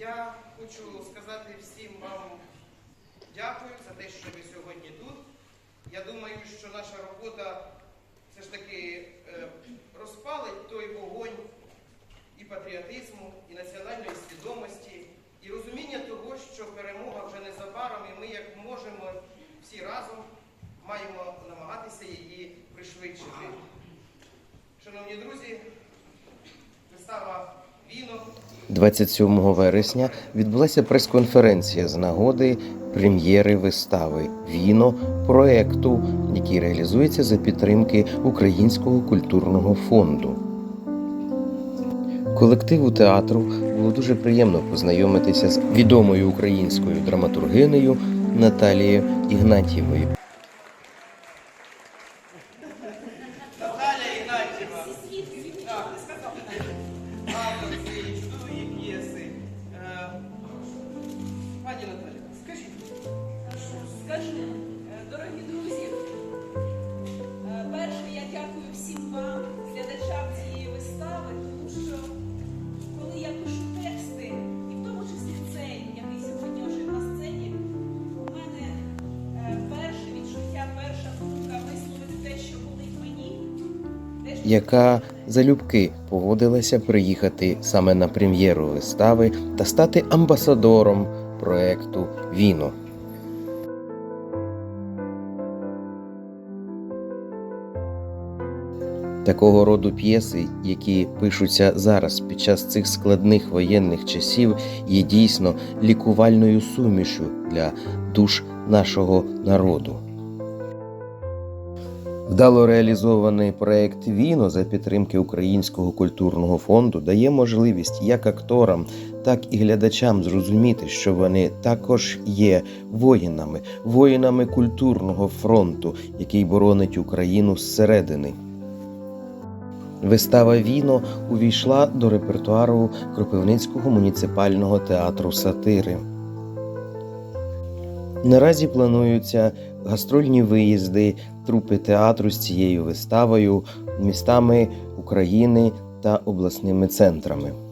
Я хочу сказати всім вам дякую за те, що ви сьогодні тут. Я думаю, що наша робота все ж таки е, розпалить той вогонь і патріотизму, і національної свідомості, і розуміння того, що перемога вже незабаром, і ми як можемо всі разом маємо намагатися її пришвидшити. Шановні друзі, вистава 27 вересня відбулася прес-конференція з нагоди прем'єри вистави Віно проекту, який реалізується за підтримки Українського культурного фонду. Колективу театру було дуже приємно познайомитися з відомою українською драматургинею Наталією Ігнатієвою. Наталя Ігнатьєва. Дорогі друзі, е, перше я дякую всім вам, глядачам цієї вистави, тому що коли я пишу тексти, і в тому числі цей, який сьогодні ожив на сцені, у мене е, перше відчуття, перша думка висловити те, що болить мені, те, що яка залюбки погодилася приїхати саме на прем'єру вистави та стати амбасадором проекту Віно. Такого роду п'єси, які пишуться зараз під час цих складних воєнних часів, є дійсно лікувальною сумішю для душ нашого народу. Вдало реалізований проект Віно за підтримки Українського культурного фонду дає можливість як акторам, так і глядачам зрозуміти, що вони також є воїнами, воїнами культурного фронту, який боронить Україну зсередини. Вистава Віно увійшла до репертуару Кропивницького муніципального театру сатири. Наразі плануються гастрольні виїзди трупи театру з цією виставою містами України та обласними центрами.